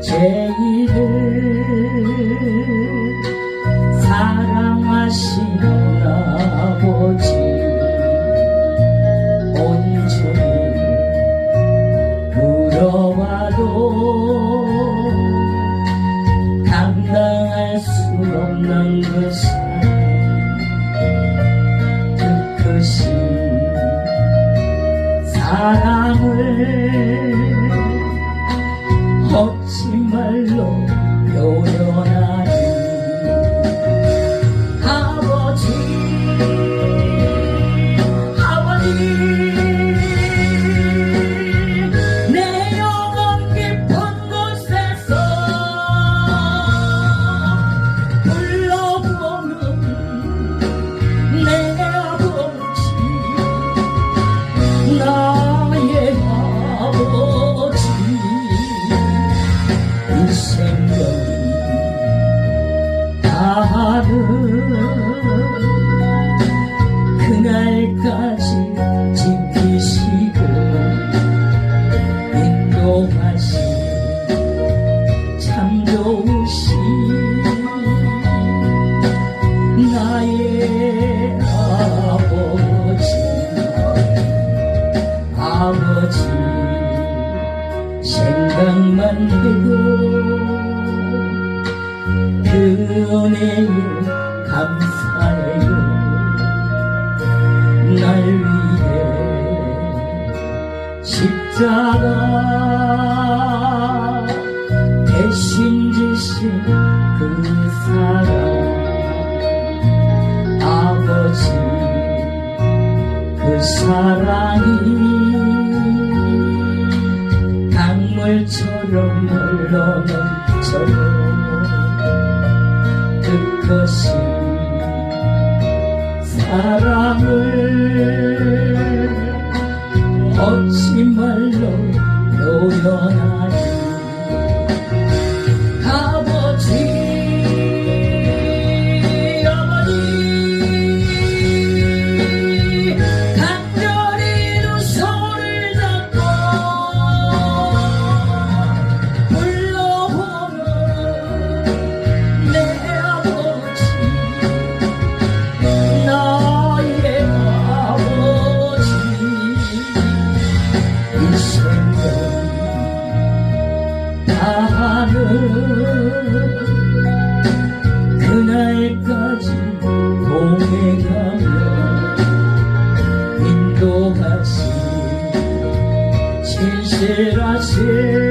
제 이를 사랑하신 아버지. 온전히 물어봐도 감당할 수 없는 그 사랑 그 크신 사랑을 그 은혜에 감사해요. 날 위해 십자가 대신 지신 그 사랑 아버지 그 사랑이 강물처럼 그럼 널 너는 저녁 끝까지 사랑을 실하시